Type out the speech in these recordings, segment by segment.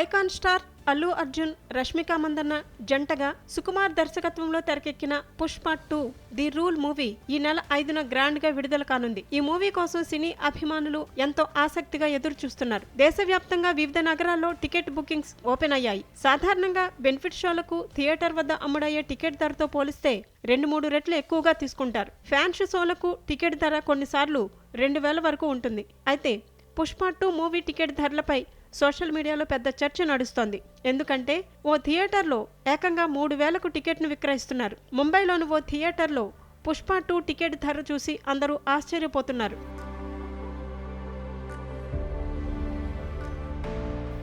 Icon star Allu Arjun Rashmika Mandanna జంటగా సుకుమార్ దర్శకత్వంలో తెరకెక్కిన Pushpa two the rule movie ఈ నెల ఐదున గ్రాండ్గా విడుదల కానుంది. ఈ మూవీ కోసం సినీ అభిమానులు ఎంతో ఆసక్తిగా ఎదురు చూస్తున్నారు దేశవ్యాప్తంగా వివిధ నగరాల్లో టికెట్ బుకింగ్స్ ఓపెన్ అయ్యాయి. సాధారణంగా బెనిఫిట్ షోలకు థియేటర్ వద్ద అమ్ముడయ్యే టికెట్ ధరతో పోలిస్తే రెండు మూడు రెట్లు ఎక్కువగా తీసుకుంటారు. ఫ్యాన్స్ షోలకు టికెట్ ధర కొన్నిసార్లు రెండు వేల వరకు ఉంటుంది. అయితే పుష్ప టూ మూవీ టికెట్ ధరలపై సోషల్ మీడియాలో పెద్ద చర్చ నడుస్తోంది. ఎందుకంటే ఓ థియేటర్లో ఏకంగా మూడు వేలకు టికెట్ను విక్రయిస్తున్నారు. ముంబైలోని ఓ థియేటర్లో పుష్ప టూ టికెట్ ధర చూసి అందరూ ఆశ్చర్యపోతున్నారు.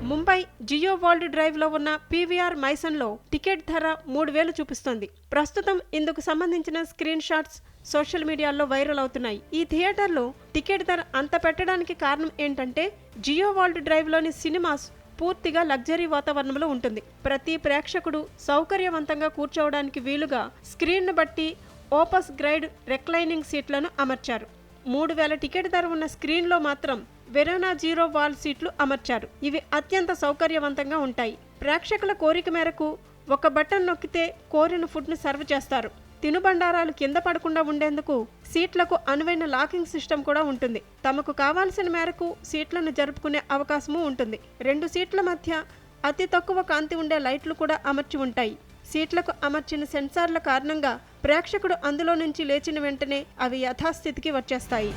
ముంబై జియో వరల్డ్ డ్రైవ్లో ఉన్న పీవీఆర్ మైసన్లో టికెట్ ధర మూడు వేలు చూపిస్తోంది. ప్రస్తుతం ఇందుకు సంబంధించిన స్క్రీన్ షాట్స్ సోషల్ మీడియాలో వైరల్ అవుతున్నాయి. ఈ థియేటర్లో టికెట్ ధర అంత పెట్టడానికి కారణం ఏంటంటే జియో వరల్డ్ డ్రైవ్లోని సినిమాస్ పూర్తిగా లగ్జరీ వాతావరణంలో ఉంటుంది. ప్రతి ప్రేక్షకుడు సౌకర్యవంతంగా కూర్చోవడానికి వీలుగా స్క్రీన్ను బట్టి ఓపస్ గ్రైడ్ రెక్లైనింగ్ సీట్లను అమర్చారు. మూడు వేల టికెట్ ధర ఉన్న స్క్రీన్లో మాత్రం వెరోనా జీరో వాల్ సీట్లు అమర్చారు. ఇవి అత్యంత సౌకర్యవంతంగా ఉంటాయి. ప్రేక్షకుల కోరిక మేరకు ఒక బటన్ నొక్కితే కోరిన ఫుడ్ను సర్వ్ చేస్తారు. తినుబండారాలు కింద పడకుండా ఉండేందుకు సీట్లకు అనువైన లాకింగ్ సిస్టమ్ కూడా ఉంటుంది. తమకు కావాల్సిన మేరకు సీట్లను జరుపుకునే అవకాశము ఉంటుంది. రెండు సీట్ల మధ్య అతి తక్కువ కాంతి ఉండే లైట్లు కూడా అమర్చి ఉంటాయి. సీట్లకు అమర్చిన సెన్సార్ల కారణంగా ప్రేక్షకుడు అందులో నుంచి లేచిన వెంటనే అవి యథాస్థితికి వచ్చేస్తాయి.